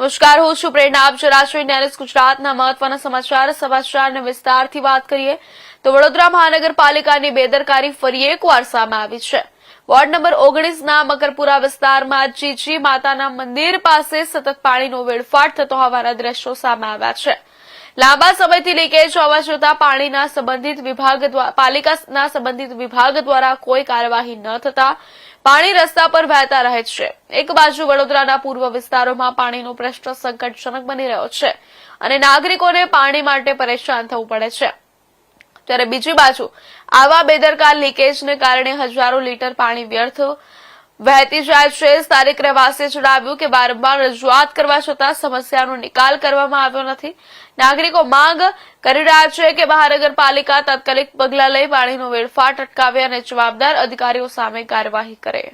નમસ્કાર, હું છું પ્રેરણા. આપ જરાશ્રી નેરેસ ગુજરાતના મહત્વના સમાચાર. સમાચારને વિસ્તારથી વાત કરીએ તો વડોદરા મહાનગરપાલિકાની બેદરકારી ફરી એકવાર સામે આવી છે. વોર્ડ નંબર ઓગણીસના મકરપુરા વિસ્તારમાં જીજી માતાના મંદિર પાસે સતત પાણીનો વેડફાટ થતો હોવાના દ્રશ્યો સામે આવ્યા છે. લાંબા સમયથી લીકેજ હોવા છતાં પાણીના સંબંધિત વિભાગ પાલિકાના સંબંધિત વિભાગ દ્વારા કોઈ કાર્યવાહી ન થતા પાણી રસ્તા પર વહેતા રહે છે. એક બાજુ વડોદરાના પૂર્વ વિસ્તારોમાં પાણીનો પ્રશ્ન સંકટજનક બની રહ્યો છે અને નાગરિકોને પાણી માટે પરેશાન થવું પડે છે. ત્યારે બીજી બાજુ આવા બેદરકાર લીકેજને કારણે હજારો લીટર પાણી વ્યર્થ વહેતી જાય છે સ્થાનિક રહેવાસીએ જણાવ્યું કે વારંવાર રજૂઆત કરવા છતાં સમસ્યાનો નિકાલ કરવામાં આવ્યો નથી. નાગરિકો માંગ કરી રહ્યા છે કે મહાનગરપાલિકા તાત્કાલિક પગલાં લઈ પાણીનો વેડફાટ અટકાવે અને જવાબદાર અધિકારીઓ સામે કાર્યવાહી કરે.